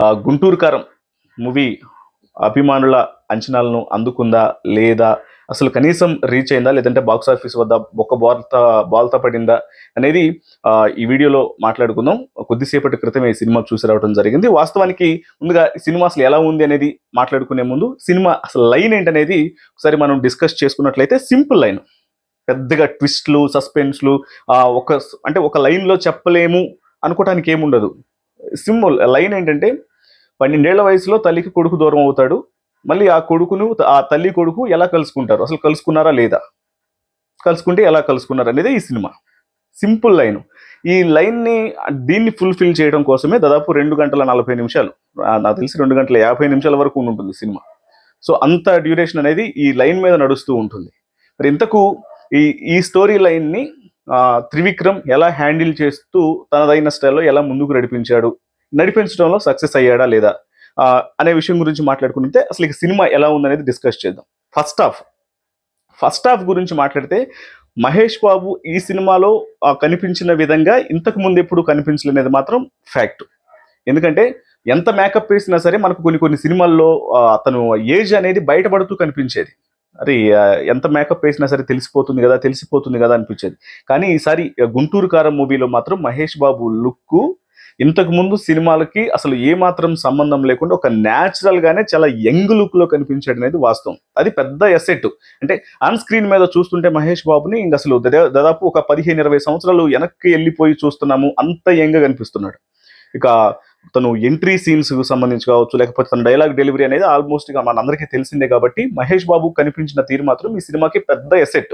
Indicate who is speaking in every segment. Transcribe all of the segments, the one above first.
Speaker 1: గుంటూరుకారం గుంటూరు కారం మూవీ అభిమానుల అంచనాలను అందుకుందా లేదా? అసలు కనీసం రీచ్ అయిందా? లేదంటే బాక్స్ ఆఫీస్ వద్ద ఒక్క బాల్త బాల్తా పడిందా అనేది ఈ వీడియోలో మాట్లాడుకుందాం. కొద్దిసేపటి క్రితమే ఈ సినిమా చూసి రావడం జరిగింది. వాస్తవానికి ముందుగా సినిమా అసలు ఎలా ఉంది అనేది మాట్లాడుకునే ముందు సినిమా అసలు లైన్ ఏంటనేది ఒకసారి మనం డిస్కస్ చేసుకున్నట్లయితే సింపుల్ లైన్. పెద్దగా ట్విస్ట్లు సస్పెన్స్లు ఒక అంటే ఒక లైన్లో చెప్పలేము అనుకోవటానికి ఏముండదు. సింపుల్ లైన్ ఏంటంటే పన్నెండేళ్ళ వయసులో తల్లికి కొడుకు దూరం అవుతాడు. మళ్ళీ ఆ కొడుకును ఆ తల్లి కొడుకు ఎలా కలుసుకుంటారు? అసలు కలుసుకున్నారా లేదా? కలుసుకుంటే ఎలా కలుసుకున్నారు అనేది ఈ సినిమా. Simple line. ఈ లైన్ని దీన్ని ఫుల్ఫిల్ చేయడం కోసమే దాదాపు రెండు గంటల నలభై నిమిషాలు. నాకు తెలిసి రెండు గంటల యాభై నిమిషాల వరకు ఉంటుంది సినిమా. సో అంత డ్యూరేషన్ అనేది ఈ లైన్ మీద నడుస్తూ ఉంటుంది. మరి ఇంతకు ఈ ఈ స్టోరీ లైన్ని త్రివిక్రమ్ ఎలా హ్యాండిల్ చేస్తూ తనదైన స్టైల్లో ఎలా ముందుకు నడిపించాడు? నడిపించడంలో సక్సెస్ అయ్యాడా లేదా? అనే విషయం గురించి మాట్లాడుకుంటే అసలు ఇక సినిమా ఎలా ఉందనేది డిస్కస్ చేద్దాం. First half. ఫస్ట్ హాఫ్ గురించి మాట్లాడితే మహేష్ బాబు ఈ సినిమాలో కనిపించిన విధంగా ఇంతకు ముందు ఎప్పుడు కనిపించలేనేది మాత్రం ఫ్యాక్ట్. ఎందుకంటే ఎంత మేకప్ వేసినా సరే మనకు కొన్ని కొన్ని సినిమాల్లో అతను ఏజ్ అనేది బయటపడుతూ కనిపించేది. అరే ఎంత మేకప్ వేసినా సరే తెలిసిపోతుంది కదా తెలిసిపోతుంది కదా అనిపించేది. కానీ ఈసారి గుంటూరు కారం మూవీలో మాత్రం మహేష్ బాబు లుక్ ఇంతకు ముందు సినిమాలకి అసలు ఏ మాత్రం సంబంధం లేకుండా ఒక న్యాచురల్ గానే చాలా యంగ్ లుక్లో కనిపించాడు అనేది వాస్తవం. అది పెద్ద ఎసెట్ అంటే ఆన్ స్క్రీన్ మీద చూస్తుంటే మహేష్ బాబుని ఇంక అసలు దాదాపు ఒక పదిహేను ఇరవై సంవత్సరాలు వెనక్కి వెళ్ళిపోయి చూస్తున్నాము అంత యంగ్గా కనిపిస్తున్నాడు. ఇక తను ఎంట్రీ సీన్స్కు సంబంధించి కావచ్చు లేకపోతే తన డైలాగ్ డెలివరీ అనేది ఆల్మోస్ట్గా మనందరికీ తెలిసిందే కాబట్టి మహేష్ బాబు కనిపించిన తీరు మాత్రం ఈ సినిమాకి పెద్ద ఎసెట్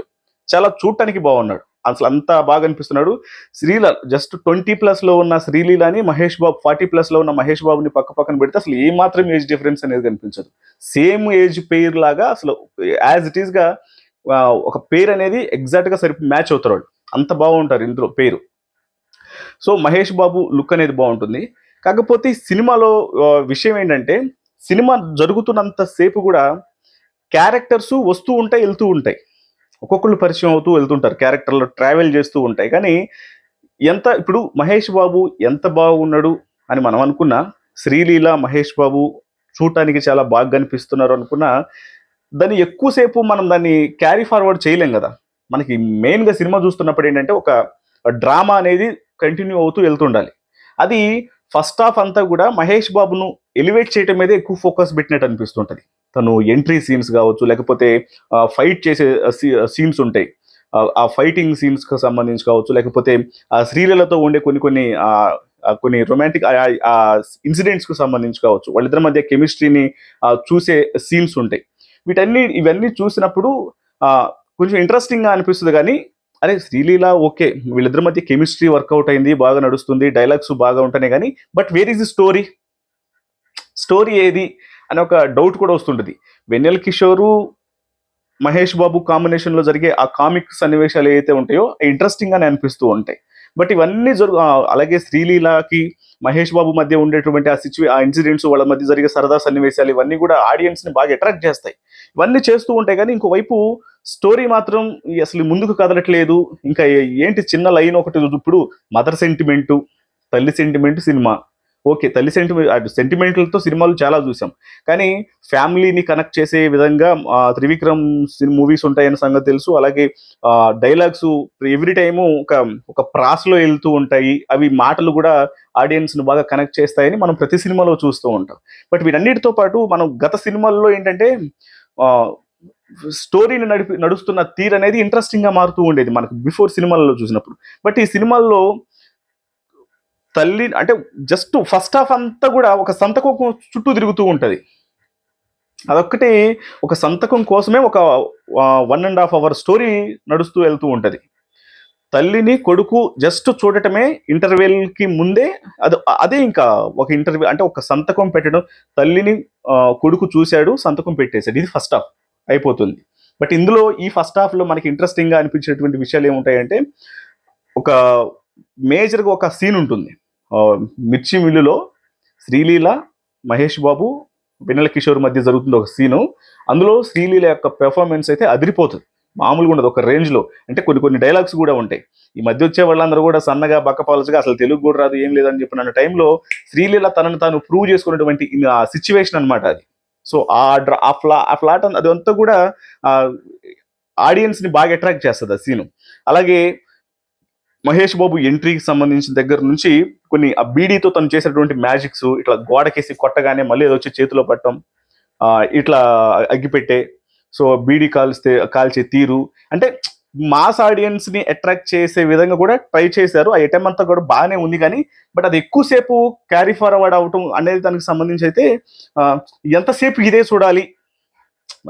Speaker 1: చాలా చూడటానికి బాగున్నాడు. అసలు అంతా బాగా అనిపిస్తున్నాడు. శ్రీల జస్ట్ ట్వంటీ ప్లస్లో ఉన్న శ్రీలీలని మహేష్ బాబు ఫార్టీ ప్లస్లో ఉన్న మహేష్ బాబుని పక్క పక్కన పెడితే అసలు ఏ మాత్రం ఏజ్ డిఫరెన్స్ అనేది కనిపించదు. సేమ్ ఏజ్ పేర్ లాగా అసలు యాజ్ ఇట్ ఈస్గా ఒక పేరు అనేది ఎగ్జాక్ట్గా సరి మ్యాచ్ అవుతారు వాళ్ళు. అంత బాగుంటారు ఇందులో పేరు. సో మహేష్ బాబు లుక్ అనేది బాగుంటుంది. కాకపోతే సినిమాలో విషయం ఏంటంటే సినిమా జరుగుతున్నంత సేపు కూడా క్యారెక్టర్స్ వస్తూ ఉంటాయి వెళ్తూ ఉంటాయి. ఒక్కొక్కళ్ళు పరిచయం అవుతూ వెళ్తుంటారు. క్యారెక్టర్లో ట్రావెల్ చేస్తూ ఉంటాయి. కానీ ఎంత ఇప్పుడు మహేష్ బాబు ఎంత బాగున్నాడు అని మనం అనుకున్నా శ్రీలీల మహేష్ బాబు చూడటానికి చాలా బాగా కనిపిస్తున్నారు అనుకున్నా దాన్ని ఎక్కువసేపు మనం దాన్ని క్యారీ ఫార్వర్డ్ చేయలేం కదా. మనకి మెయిన్గా సినిమా చూస్తున్నప్పుడు ఏంటంటే ఒక డ్రామా అనేది కంటిన్యూ అవుతూ వెళ్తుండాలి. అది ఫస్ట్ హాఫ్ అంతా కూడా మహేష్ బాబును ఎలివేట్ చేయటం మీద ఎక్కువ ఫోకస్ పెట్టినట్టు అనిపిస్తుంటుంది. తను ఎంట్రీ సీన్స్ కావచ్చు లేకపోతే ఫైట్ చేసే సీన్స్ ఉంటాయి. ఆ, ఫైటింగ్ సీన్స్కి సంబంధించి కావచ్చు లేకపోతే ఆ శ్రీలతో ఉండే కొన్ని కొన్ని కొన్ని రొమాంటిక్ ఇన్సిడెంట్స్కు సంబంధించి కావచ్చు వాళ్ళిద్దరి మధ్య కెమిస్ట్రీని చూసే సీన్స్ ఉంటాయి. వీటన్ని ఇవన్నీ చూసినప్పుడు కొంచెం ఇంట్రెస్టింగ్గా అనిపిస్తుంది కానీ అరే శ్రీలీల ఓకే వీళ్ళిద్దరి మధ్య కెమిస్ట్రీ వర్కౌట్ అయింది బాగా నడుస్తుంది డైలాగ్స్ బాగా ఉంటున్నాయి కానీ but where is the story? Story ఏది? అని ఒక డౌట్ కూడా వస్తుంటుంది. వెన్నెల కిషోరు మహేష్ బాబు కాంబినేషన్లో జరిగే ఆ కామిక్ సన్నివేశాలు ఏవైతే ఉంటాయో ఇంట్రెస్టింగ్ అని అనిపిస్తూ ఉంటాయి. బట్ ఇవన్నీ జరుగు అలాగే శ్రీలీలకి మహేష్ బాబు మధ్య ఉండేటువంటి ఆ సిచ్యువే ఆ ఇన్సిడెంట్స్ వాళ్ళ మధ్య జరిగే సరదా సన్నివేశాలు ఇవన్నీ కూడా ఆడియన్స్ని బాగా అట్రాక్ట్ చేస్తాయి. ఇవన్నీ చేస్తూ ఉంటాయి కానీ ఇంకోవైపు స్టోరీ మాత్రం అసలు ముందుకు కదలట్లేదు. ఇంకా ఏంటి చిన్న లైన్ ఒకటి ఇప్పుడు మదర్ సెంటిమెంటు తల్లి సెంటిమెంట్ సినిమా. ఓకే తల్లి సెంటిమెంట్ సెంటిమెంట్లతో సినిమాలు చాలా చూసాం. కానీ ఫ్యామిలీని కనెక్ట్ చేసే విధంగా త్రివిక్రమ్ మూవీస్ ఉంటాయన్న సంగతి తెలుసు. అలాగే డైలాగ్స్ ఎవ్రీ టైము ఒక ఒక ప్రాస్లో వెళ్తూ ఉంటాయి. అవి మాటలు కూడా ఆడియన్స్ను బాగా కనెక్ట్ చేస్తాయని మనం ప్రతి సినిమాలో చూస్తూ ఉంటాం. బట్ వీటన్నిటితో పాటు మనం గత సినిమాల్లో ఏంటంటే స్టోరీని నడిపి నడుస్తున్న తీర్ అనేది ఇంట్రెస్టింగ్గా మారుతూ ఉండేది మనకు బిఫోర్ సినిమాల్లో చూసినప్పుడు. బట్ ఈ సినిమాల్లో తల్లి అంటే జస్ట్ ఫస్ట్ హాఫ్ అంతా కూడా ఒక సంతకం చుట్టూ తిరుగుతూ ఉంటుంది. అదొక్కటి ఒక సంతకం కోసమే ఒక one and half hour story నడుస్తూ వెళ్తూ ఉంటుంది. తల్లిని కొడుకు జస్ట్ చూడటమే ఇంటర్వెల్కి ముందే అది అదే ఇంకా ఒక ఇంటర్వ్యూ అంటే ఒక సంతకం పెట్టడం. తల్లిని కొడుకు చూశాడు సంతకం పెట్టేశాడు. ఇది ఫస్ట్ హాఫ్ అయిపోతుంది. బట్ ఇందులో ఈ ఫస్ట్ హాఫ్లో మనకి ఇంట్రెస్టింగ్గా అనిపించేటువంటి విషయాలు ఏముంటాయంటే ఒక మేజర్గా ఒక సీన్ ఉంటుంది. మిర్చి మిల్లులో శ్రీలీల మహేష్ బాబు వెన్నెల కిషోర్ మధ్య జరుగుతుంది ఒక సీను. అందులో శ్రీలీల యొక్క పెర్ఫార్మెన్స్ అయితే అదిరిపోతుంది. మామూలుగా ఉండదు ఒక రేంజ్లో. అంటే కొన్ని కొన్ని డైలాగ్స్ కూడా ఉంటాయి. ఈ మధ్య వచ్చే వాళ్ళందరూ కూడా సన్నగా బక్కపాలసుగా అసలు తెలుగు కూడా రాదు ఏం లేదని చెప్పిన టైంలో శ్రీలీల తనను తాను ప్రూవ్ చేసుకున్నటువంటి సిచ్యువేషన్ అనమాట అది. సో ఆ డ్రా ఆ ఫ్లా ఆ ఫ్లాట్ అదంతా కూడా ఆడియన్స్ని బాగా అట్రాక్ట్ చేస్తుంది ఆ సీను. అలాగే మహేష్ బాబు ఎంట్రీకి సంబంధించిన దగ్గర నుంచి కొన్ని ఆ బీడీతో తను చేసినటువంటి మ్యాజిక్స్ ఇట్లా గోడకేసి కొట్టగానే మళ్ళీ ఏదో వచ్చి చేతిలో పట్టడం ఇట్లా అగ్గిపెట్టే సో బీడీ కాల్స్తే కాల్చే తీరు. అంటే మాస్ ఆడియన్స్ని అట్రాక్ట్ చేసే విధంగా కూడా ట్రై చేశారు. ఆ ఐటమ్ అంతా కూడా బాగానే ఉంది కానీ బట్ అది ఎక్కువసేపు క్యారీ ఫార్వర్డ్ అవటం అనేది దానికి సంబంధించి అయితే ఎంతసేపు ఇదే చూడాలి?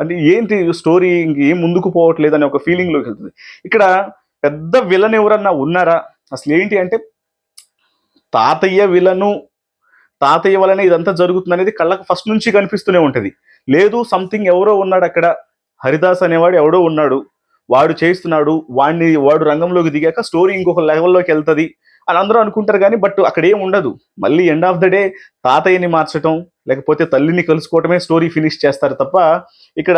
Speaker 1: అంటే ఏంటి స్టోరీ ఇంకేం ముందుకు పోవట్లేదు అనే ఒక ఫీలింగ్లోకి వెళ్తుంది. ఇక్కడ పెద్ద విలన్ ఎవరన్నా ఉన్నారా? అసలు ఏంటి అంటే తాతయ్య విలను తాతయ్య వలన ఇదంతా జరుగుతుంది అనేది కళ్ళకు ఫస్ట్ నుంచి కనిపిస్తూనే ఉంటుంది. లేదు సంథింగ్ ఎవరో ఉన్నాడు అక్కడ. హరిదాస్ అనేవాడు ఎవడో ఉన్నాడు. వాడు చేస్తున్నాడు వాడిని వాడు రంగంలోకి దిగాక స్టోరీ ఇంకొక లెవెల్లోకి వెళ్తుంది. అని అందరూ అనుకుంటారు కానీ బట్ అక్కడ ఏం ఉండదు. మళ్ళీ ఎండ్ ఆఫ్ ద డే తాతయ్యని మార్చటం లేకపోతే తల్లిని కలుసుకోవటమే స్టోరీ ఫినిష్ చేస్తారు తప్ప ఇక్కడ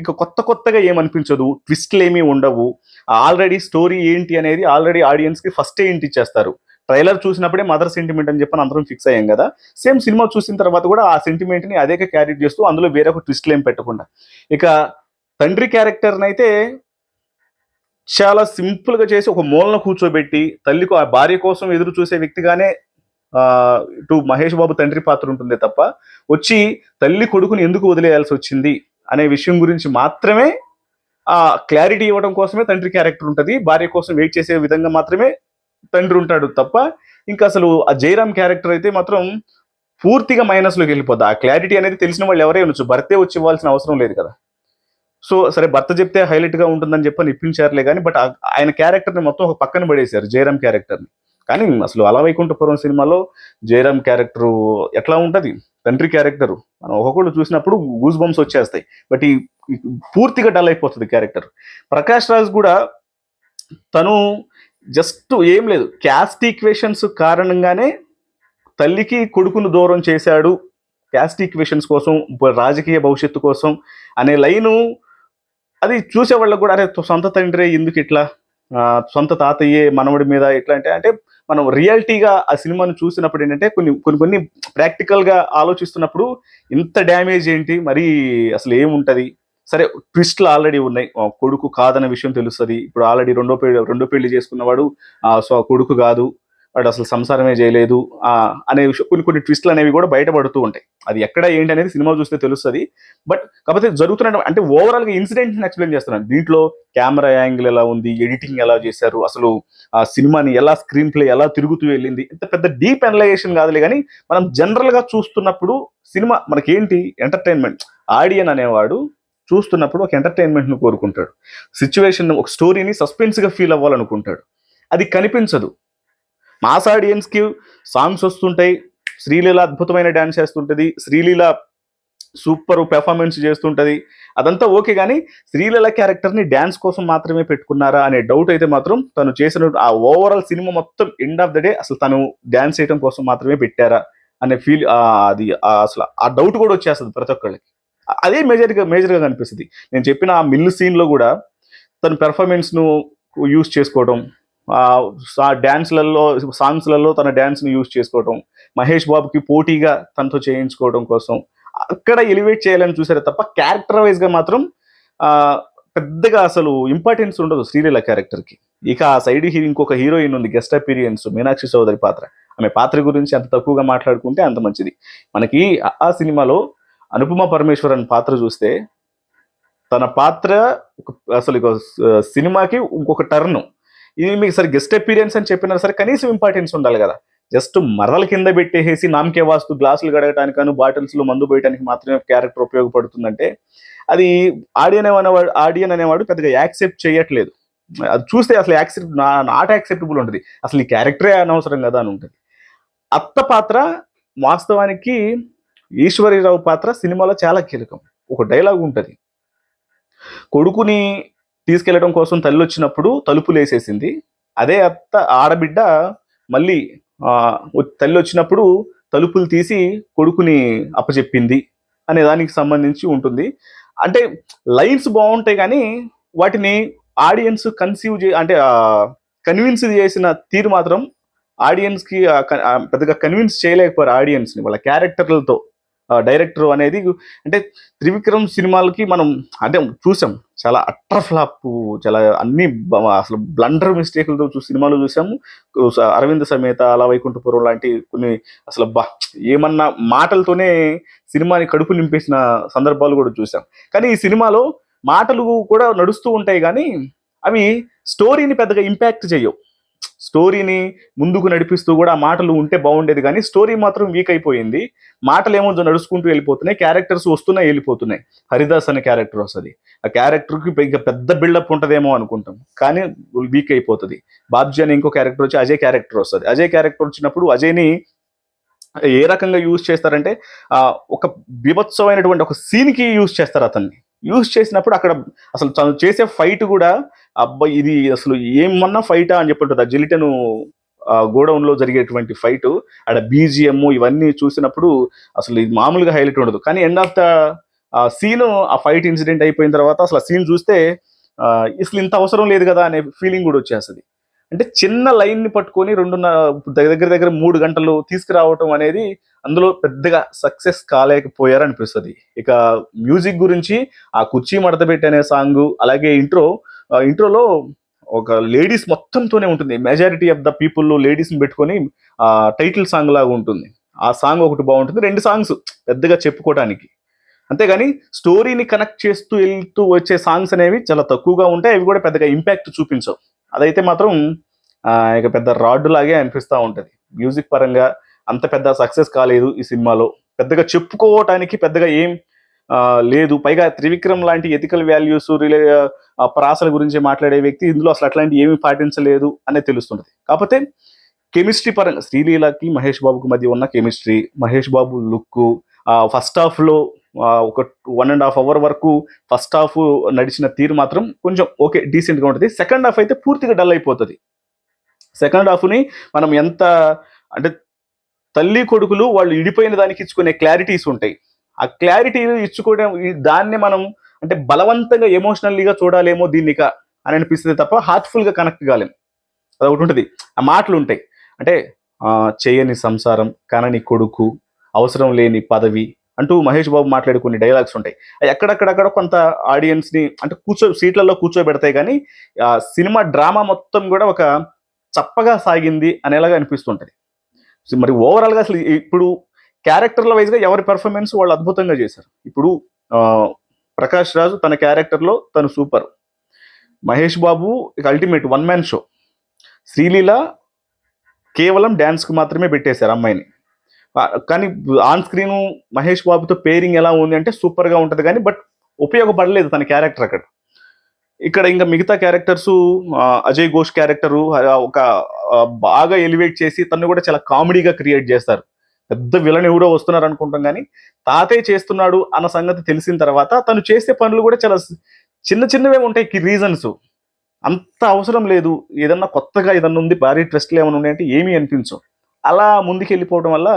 Speaker 1: ఇక కొత్త కొత్తగా ఏమనిపించదు ట్విస్ట్లు ఏమీ ఉండవు. ఆల్రెడీ స్టోరీ ఏంటి అనేది ఆల్రెడీ ఆడియన్స్కి ఫస్టే ఇంటి ఇచ్చేస్తారు. ట్రైలర్ చూసినప్పుడే మదర్ సెంటిమెంట్ అని చెప్పని అందరం ఫిక్స్ అయ్యాం కదా. సేమ్ సినిమా చూసిన తర్వాత కూడా ఆ సెంటిమెంట్ని అదే క్యారీ చేస్తూ అందులో వేరే ఒక ట్విస్ట్లు ఏం పెట్టకుండా. ఇక తండ్రి క్యారెక్టర్ని అయితే చాలా సింపుల్గా చేసి ఒక మూలన కూర్చోబెట్టి తల్లికి ఆ భార్య కోసం ఎదురు చూసే వ్యక్తిగానే ఇటు మహేష్ బాబు తండ్రి పాత్ర ఉంటుంది తప్ప వచ్చి తల్లి కొడుకుని ఎందుకు వదిలేయాల్సి వచ్చింది అనే విషయం గురించి మాత్రమే ఆ క్లారిటీ ఇవ్వడం కోసమే తండ్రి క్యారెక్టర్ ఉంటుంది. భార్య కోసం వెయిట్ చేసే విధంగా మాత్రమే తండ్రి ఉంటాడు తప్ప ఇంకా అసలు ఆ జయరామ్ క్యారెక్టర్ అయితే మాత్రం పూర్తిగా మైనస్లోకి వెళ్ళిపోద్ది. ఆ క్లారిటీ అనేది తెలిసిన వాళ్ళు ఎవరే ఉండొచ్చు. భర్తే వచ్చి ఇవ్వాల్సిన అవసరం లేదు కదా. సో సరే భర్త చెప్తే హైలైట్గా ఉంటుందని చెప్పని ఇప్పించారులే కానీ బట్ ఆయన క్యారెక్టర్ని మొత్తం ఒక పక్కన పడేశారు జయరామ్ క్యారెక్టర్ని. కానీ అసలు అలా వైకుంఠపురం సినిమాలో జయరామ్ క్యారెక్టర్ ఎట్లా ఉంటది? తండ్రి క్యారెక్టర్. మనం ఒక్కొక్కళ్ళు చూసినప్పుడు గూస్ బంప్స్ వచ్చేస్తాయి. బట్ ఈ పూర్తిగా డల్ అయిపోతుంది క్యారెక్టర్. ప్రకాష్ రాజ్ కూడా తను జస్ట్ ఏం లేదు క్యాస్ట్ ఈక్వేషన్స్ కారణంగానే తల్లికి కొడుకును దూరం చేశాడు. క్యాస్ట్ ఈక్వేషన్స్ కోసం రాజకీయ భవిష్యత్తు కోసం అనే లైను అది చూసే వాళ్ళకు కూడా అరే సొంత తండ్రి ఎందుకు ఇట్లా? సొంత తాతయ్యే మనవడి మీద ఇట్లా అంటే అంటే మనం రియాలిటీగా ఆ సినిమాను చూసినప్పుడు ఏంటంటే కొన్ని కొన్ని కొన్ని ప్రాక్టికల్గా ఆలోచిస్తున్నప్పుడు ఇంత డ్యామేజ్ ఏంటి? మరి అసలు ఏముంటుంది? సరే ట్విస్ట్లు ఆల్రెడీ ఉన్నాయి. కొడుకు కాదన్న విషయం తెలుస్తుంది. ఇప్పుడు ఆల్రెడీ రెండో పెళ్ళి రెండో పెళ్ళి చేసుకున్నవాడు సో కొడుకు కాదు. వాడు అసలు సంసారమే చేయలేదు అనే విషయం కొన్ని కొన్ని ట్విస్ట్లు అనేవి కూడా బయటపడుతూ ఉంటాయి. అది ఎక్కడ ఏంటి అనేది సినిమా చూస్తే తెలుస్తుంది. బట్ కాకపోతే జరుగుతున్న అంటే ఓవరాల్గా ఎక్స్ప్లెయిన్ చేస్తున్నాను. దీంట్లో కెమెరా యాంగిల్ ఎలా ఉంది ఎడిటింగ్ ఎలా చేశారు అసలు ఆ సినిమాని ఎలా స్క్రీన్ ప్లే ఎలా తిరుగుతూ వెళ్ళింది ఇంత పెద్ద డీప్ అనలైజేషన్ కాదులే కానీ మనం జనరల్గా చూస్తున్నప్పుడు సినిమా మనకేంటి? ఎంటర్టైన్మెంట్. ఆడియన్ అనేవాడు చూస్తున్నప్పుడు ఒక ఎంటర్టైన్మెంట్ను కోరుకుంటాడు. సిచ్యువేషన్ ఒక స్టోరీని సస్పెన్స్గా ఫీల్ అవ్వాలనుకుంటాడు. అది కనిపించదు. మాస్ ఆడియన్స్కి సాంగ్స్ వస్తుంటాయి. శ్రీలీల అద్భుతమైన డ్యాన్స్ చేస్తుంటది. శ్రీలీల సూపర్ పెర్ఫార్మెన్స్ చేస్తుంటుంది. అదంతా ఓకే కానీ శ్రీలీల క్యారెక్టర్ని డ్యాన్స్ కోసం మాత్రమే పెట్టుకున్నారా అనే డౌట్ అయితే మాత్రం తను చేసిన ఆ ఓవరాల్ సినిమా మొత్తం ఎండ్ ఆఫ్ ద డే అసలు తను డ్యాన్స్ చేయడం కోసం మాత్రమే పెట్టారా అనే ఫీల్ అది అసలు ఆ డౌట్ కూడా వచ్చేస్తుంది ప్రతి ఒక్కళ్ళకి. అదే మేజర్గా మేజర్గా కనిపిస్తుంది. నేను చెప్పిన ఆ మిల్లు సీన్లో కూడా తన పెర్ఫార్మెన్స్ను యూస్ చేసుకోవడం డ్యాన్స్లలో సాంగ్స్లలో తన డ్యాన్స్ని యూజ్ చేసుకోవటం చేసుకోవడం మహేష్ బాబుకి పోటీగా తనతో చేయించుకోవడం కోసం. అక్కడ ఎలివేట్ చేయాలని చూసారే తప్ప క్యారెక్టర్ వైజ్గా మాత్రం పెద్దగా అసలు ఇంపార్టెన్స్ ఉండదు శ్రీలీల క్యారెక్టర్కి. ఇక ఆ సైడ్ హీరో ఇంకొక హీరోయిన్ ఉంది గెస్ట్ అపీరియన్స్ మీనాక్షి చౌదరి పాత్ర. ఆమె పాత్ర గురించి అంత తక్కువగా మాట్లాడుకుంటే అంత మంచిది. మనకి ఆ- సినిమాలో అనుపమ పరమేశ్వరన్ పాత్ర చూస్తే తన పాత్ర అసలు సినిమాకి ఇంకొక టర్న్. ఇది మీకు సరే గెస్ట్ అపీరియన్స్ అని చెప్పినారు సరే కనీసం ఇంపార్టెన్స్ ఉండాలి కదా. జస్ట్ మరల కింద పెట్టేసి నామకే వాస్తు గ్లాసులు గడగటానికను బాటిల్స్లో మందు పోయడానికి మాత్రమే క్యారెక్టర్ ఉపయోగపడుతుందంటే అది ఆడియన్ అనేవాడు ఆడియన్ అనేవాడు పెద్దగా యాక్సెప్ట్ చేయట్లేదు. అది చూస్తే అసలు యాక్సెప్ట్ నాట్ యాక్సెప్టబుల్ ఉంటుంది. అసలు ఈ క్యారెక్టరే అనవసరం కదా అని ఉంటుంది. అత్త పాత్ర వాస్తవానికి ఈశ్వరీరావు పాత్ర సినిమాలో చాలా కీలకం. ఒక డైలాగ్ ఉంటుంది. కొడుకుని తీసుకెళ్ళడం కోసం తల్లి వచ్చినప్పుడు తలుపులు వేసేసింది. అదే అత్త ఆడబిడ్డ మళ్ళీ తల్లి వచ్చినప్పుడు తలుపులు తీసి కొడుకుని అప్పచెప్పింది అనే దానికి సంబంధించి ఉంటుంది. అంటే లైన్స్ బాగుంటాయి కానీ వాటిని ఆడియన్స్ కన్సీవ్ చే అంటే కన్విన్స్ చేసిన తీరు మాత్రం ఆడియన్స్కి పెద్దగా కన్విన్స్ చేయలేకపోయారు ఆడియన్స్ని వాళ్ళ క్యారెక్టర్లతో. డైరెక్టర్ అనేది అంటే త్రివిక్రమ్ సినిమాలకి మనం అంటే చూసాం. చాలా అట్టర్ ఫ్లాప్ చాలా అన్ని అసలు బ్లండర్ మిస్టేక్లతో చూసి సినిమాలు చూసాము. అరవింద సమేత అలా వైకుంఠపురం లాంటి కొన్ని అసలు బా ఏమన్నా మాటలతోనే సినిమాని కడుపు నింపేసిన సందర్భాలు కూడా చూసాం. కానీ ఈ సినిమాలో మాటలు కూడా నడుస్తూ ఉంటాయి కానీ అవి స్టోరీని పెద్దగా ఇంపాక్ట్ చేయవు. స్టోరీని ముందుకు నడిపిస్తూ కూడా మాటలు ఉంటే బాగుండేది కానీ స్టోరీ మాత్రం వీక్ అయిపోయింది. మాటలు ఏమో నడుచుకుంటూ వెళ్ళిపోతున్నాయి. క్యారెక్టర్స్ వస్తున్నాయి వెళ్ళిపోతున్నాయి. హరిదాస్ అనే క్యారెక్టర్ వస్తుంది. ఆ క్యారెక్టర్కి ఇంకా పెద్ద బిల్డప్ ఉంటుందేమో అనుకుంటాం. కానీ వీక్ అయిపోతుంది. బాబ్జీ అనే ఇంకో క్యారెక్టర్ వచ్చి అజయ్ క్యారెక్టర్ వస్తుంది. అజయ్ క్యారెక్టర్ వచ్చినప్పుడు అజయ్ని ఏ రకంగా యూజ్ చేస్తారంటే ఆ, ఒక బీభత్సమైనటువంటి ఒక సీన్కి యూజ్ చేస్తారు అతన్ని. యూజ్ చేసినప్పుడు అక్కడ అసలు తను చేసే ఫైట్ కూడా అబ్బాయి ఇది అసలు ఏమన్నా ఫైటా అని చెప్పి ఆ జిలిటను గోడౌన్లో జరిగేటువంటి ఫైట్ ఆడ బీజిఎం ఇవన్నీ చూసినప్పుడు అసలు ఇది మామూలుగా హైలైట్ ఉండదు. కానీ ఎండ్ ఆఫ్ ద సీన్ ఆ ఫైట్ ఇన్సిడెంట్ అయిపోయిన తర్వాత అసలు ఆ సీన్ చూస్తే అసలు ఇంత అవసరం లేదు కదా అనే ఫీలింగ్ కూడా వచ్చేస్తుంది. అంటే చిన్న లైన్ని పట్టుకొని రెండున్నర దగ్గర దగ్గర మూడు గంటలు తీసుకురావటం అనేది అందులో పెద్దగా సక్సెస్ కాలేకపోయారు అనిపిస్తుంది ఇక మ్యూజిక్ గురించి ఆ కుర్చీ మడత పెట్టనే సాంగ్ అలాగే ఇంట్రో ఇంట్రోలో ఒక లేడీస్ మొత్తంతోనే ఉంటుంది. మెజారిటీ ఆఫ్ ద పీపుల్ లేడీస్ని పెట్టుకొని టైటిల్ సాంగ్ లాగా ఉంటుంది. ఆ సాంగ్ ఒకటి బాగుంటుంది. రెండు సాంగ్స్ పెద్దగా చెప్పుకోవడానికి అంతేగాని స్టోరీని కనెక్ట్ చేస్తూ వెళ్తూ వచ్చే సాంగ్స్ అనేవి చాలా తక్కువగా ఉంటాయి. అవి కూడా పెద్దగా ఇంపాక్ట్ చూపించవు. అదైతే మాత్రం ఇక పెద్ద రాడ్ లాగే అనిపిస్తూ ఉంటుంది. మ్యూజిక్ పరంగా అంత పెద్ద సక్సెస్ కాలేదు ఈ సినిమాలో. పెద్దగా చెప్పుకోవటానికి పెద్దగా ఏం లేదు. పైగా త్రివిక్రమ్ లాంటి ఎథికల్ వాల్యూస్ రిలే ప్రాసల గురించి మాట్లాడే వ్యక్తి ఇందులో అసలు అట్లాంటి ఏమీ పాటించలేదు అనేది తెలుస్తుంది కాకపోతే కెమిస్ట్రీ పరంగా శ్రీలీలకి మహేష్ బాబుకి మధ్య ఉన్న chemistry Mahesh Babu look first హాఫ్లో ఒక వన్ అండ్ హాఫ్ అవర్ వరకు ఫస్ట్ హాఫ్ నడిచిన తీరు మాత్రం కొంచెం ఓకే డీసెంట్గా ఉంటుంది. సెకండ్ హాఫ్ అయితే పూర్తిగా డల్ అయిపోతుంది. సెకండ్ హాఫ్ని మనం ఎంత అంటే తల్లి కొడుకులు వాళ్ళు ఇడిపోయిన దానికి ఇచ్చుకునే క్లారిటీస్ ఉంటాయి. ఆ క్లారిటీ ఇచ్చుకోవడం దాన్ని మనం అంటే బలవంతంగా ఎమోషనల్లీగా చూడాలేమో దీన్నిక అని అనిపిస్తుంది తప్ప హార్ట్ఫుల్గా కనెక్ట్ కాలేం. అదొకటి ఉంటుంది. ఆ మాటలు ఉంటాయి. అంటే చేయని సంసారం కనని కొడుకు అవసరం లేని పదవి అంటూ మహేష్ బాబు మాట్లాడే కొన్ని డైలాగ్స్ ఉంటాయి. అవి ఎక్కడక్కడక్కడ కొంత ఆడియన్స్ని అంటే కూర్చో సీట్లలో కూర్చోబెడతాయి కానీ ఆ సినిమా డ్రామా మొత్తం కూడా ఒక చప్పగా సాగింది అనేలాగా అనిపిస్తుంటుంది. మరి ఓవరాల్గా అసలు ఇప్పుడు క్యారెక్టర్ల వైజ్గా ఎవరి పెర్ఫార్మెన్స్ వాళ్ళు అద్భుతంగా చేశారు. ఇప్పుడు ప్రకాష్ రాజు తన క్యారెక్టర్లో తను సూపర్ మహేష్ బాబు ఇక ultimate one man show Sreeleela కేవలం డ్యాన్స్కి మాత్రమే పెట్టేశారు అమ్మాయిని. కానీ ఆన్ స్క్రీన్ మహేష్ బాబుతో పేరింగ్ ఎలా ఉంది అంటే సూపర్గా ఉంటుంది కానీ బట్ ఉపయోగపడలేదు తన క్యారెక్టర్ అక్కడ. ఇక్కడ ఇంకా మిగతా క్యారెక్టర్స్ అజయ్ ఘోష్ క్యారెక్టర్ ఒక బాగా ఎలివేట్ చేసి తను కూడా చాలా కామెడీగా క్రియేట్ చేస్తారు. పెద్ద విలన్ ఎవరో వస్తున్నారు అనుకుంటాం కానీ తాతయ్య చేస్తున్నాడు అన్న సంగతి తెలిసిన తర్వాత తను చేసే పనులు కూడా చాలా చిన్న చిన్నవే ఉంటాయి రీజన్స్ అంత అవసరం లేదు. ఏదన్నా కొత్తగా ఏదన్నా ఉంది భారీ ట్విస్ట్లు ఏమైనా ఉన్నాయంటే ఏమీ అనిపించవు. అలా ముందుకు వెళ్ళిపోవడం వల్ల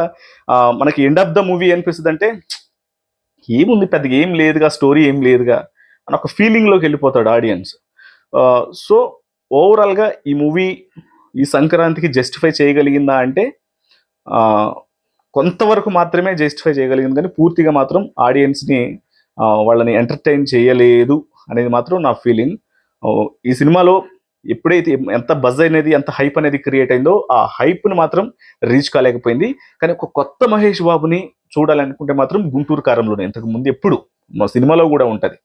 Speaker 1: మనకి ఎండ్ ఆఫ్ ద మూవీ అనిపిస్తుంది అంటే ఏముంది పెద్దగా ఏం లేదుగా స్టోరీ ఏం లేదుగా. అని ఒక ఫీలింగ్లోకి వెళ్ళిపోతాడు ఆడియన్స్ సో ఓవరాల్గా ఈ మూవీ ఈ సంక్రాంతికి జస్టిఫై చేయగలిగిందా అంటే కొంతవరకు మాత్రమే జస్టిఫై చేయగలిగింది కానీ పూర్తిగా మాత్రం ఆడియన్స్ని వాళ్ళని ఎంటర్టైన్ చేయలేదు అనేది మాత్రం నా ఫీలింగ్ ఈ సినిమాలో ఎప్పుడైతే ఎంత బజ్ అనేది ఎంత హైప్ అనేది క్రియేట్ అయిందో ఆ హైప్ని మాత్రం రీచ్ కాలేకపోయింది. కానీ ఒక కొత్త మహేష్ బాబుని చూడాలనుకుంటే మాత్రం గుంటూరు కారంలోనే ఇంతకు ముందు ఎప్పుడు మా సినిమాలో కూడా ఉంటుంది.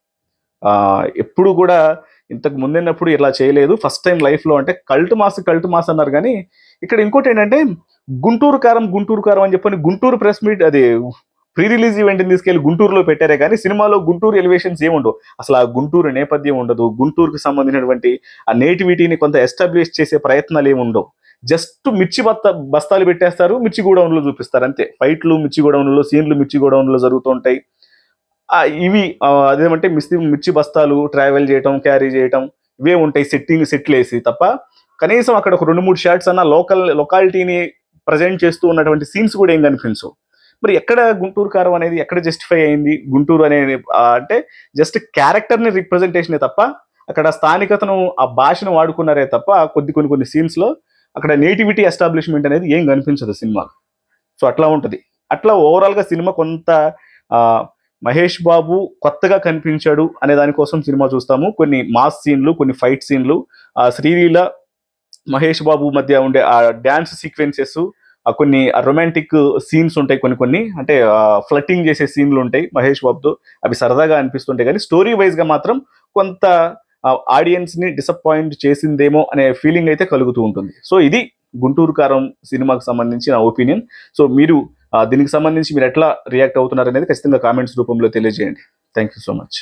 Speaker 1: ఎప్పుడు కూడా ఇంతకు ముందున్నప్పుడు ఇలా చేయలేదు. ఫస్ట్ టైం లైఫ్లో అంటే కల్ట్ మాస్ కల్ట్ మాస్ అన్నారు కానీ ఇక్కడ ఇంకోటి ఏంటంటే గుంటూరు కారం గుంటూరు కారం అని చెప్పని గుంటూరు ప్రెస్ మీట్ అది ప్రీ రిలీజ్ ఈవెంట్ని తీసుకెళ్ళి గుంటూరులో పెట్టారే కానీ సినిమాలో గుంటూరు ఎలివేషన్స్ ఏముండవు అసలు ఆ గుంటూరు నేపథ్యం ఉండదు. గుంటూరుకు సంబంధించినటువంటి ఆ నేటివిటీని కొంత ఎస్టాబ్లిష్ చేసే ప్రయత్నాలు ఏమి ఉండవు. జస్ట్ మిర్చి బత్త బస్తాలు పెట్టేస్తారు మిర్చి గోడౌన్లో చూపిస్తారు అంతే. ఫైట్లు మిర్చి గోడౌన్లో సీన్లు మిర్చి గోడౌన్లో జరుగుతూ ఉంటాయి. ఇవి అదేమంటే మిస్తి మిర్చి బస్తాలు ట్రావెల్ చేయటం క్యారీ చేయటం ఇవే ఉంటాయి సెట్టింగ్ సెట్లు వేసి తప్ప కనీసం అక్కడ ఒక రెండు మూడు షార్ట్స్ అన్న లోకల్ లొకాలిటీని ప్రజెంట్ చేస్తూ ఉన్నటువంటి సీన్స్ కూడా ఏం కనిపించవు. మరి ఎక్కడ గుంటూరు కారం అనేది ఎక్కడ జస్టిఫై అయింది? గుంటూరు అనే అంటే జస్ట్ క్యారెక్టర్ని రిప్రజెంటేషనే తప్ప అక్కడ స్థానికతను ఆ భాషను వాడుకున్నారే తప్ప కొద్ది కొన్ని కొన్ని సీన్స్లో అక్కడ నేటివిటీ ఎస్టాబ్లిష్మెంట్ అనేది ఏం కనిపించదు సినిమా సో అట్లా ఉంటుంది. అట్లా ఓవరాల్గా సినిమా కొంత మహేష్ బాబు కొత్తగా కనిపించాడు అనే దానికోసం సినిమా చూస్తాము. కొన్ని మాస్ సీన్లు కొన్ని ఫైట్ సీన్లు. ఆ శ్రీలీల మహేష్ బాబు మధ్య ఉండే ఆ డ్యాన్స్ సీక్వెన్సెస్ ఆ కొన్ని రొమాంటిక్ సీన్స్ ఉంటాయి కొన్ని కొన్ని. అంటే ఫ్లట్టింగ్ చేసే సీన్లు ఉంటాయి మహేష్ బాబుతో. అవి సరదాగా అనిపిస్తుంటాయి. కానీ స్టోరీ వైజ్గా మాత్రం కొంత ఆడియన్స్ని డిసప్పాయింట్ చేసిందేమో అనే ఫీలింగ్ అయితే కలుగుతూ ఉంటుంది. సో ఇది గుంటూరు కారం సినిమాకి సంబంధించి నా ఒపీనియన్. సో మీరు దీనికి సంబంధించి మీరు ఎట్లా రియాక్ట్ అవుతున్నారు అనేది ఖచ్చితంగా కామెంట్స్ రూపంలో తెలియజేయండి. Thank you so much.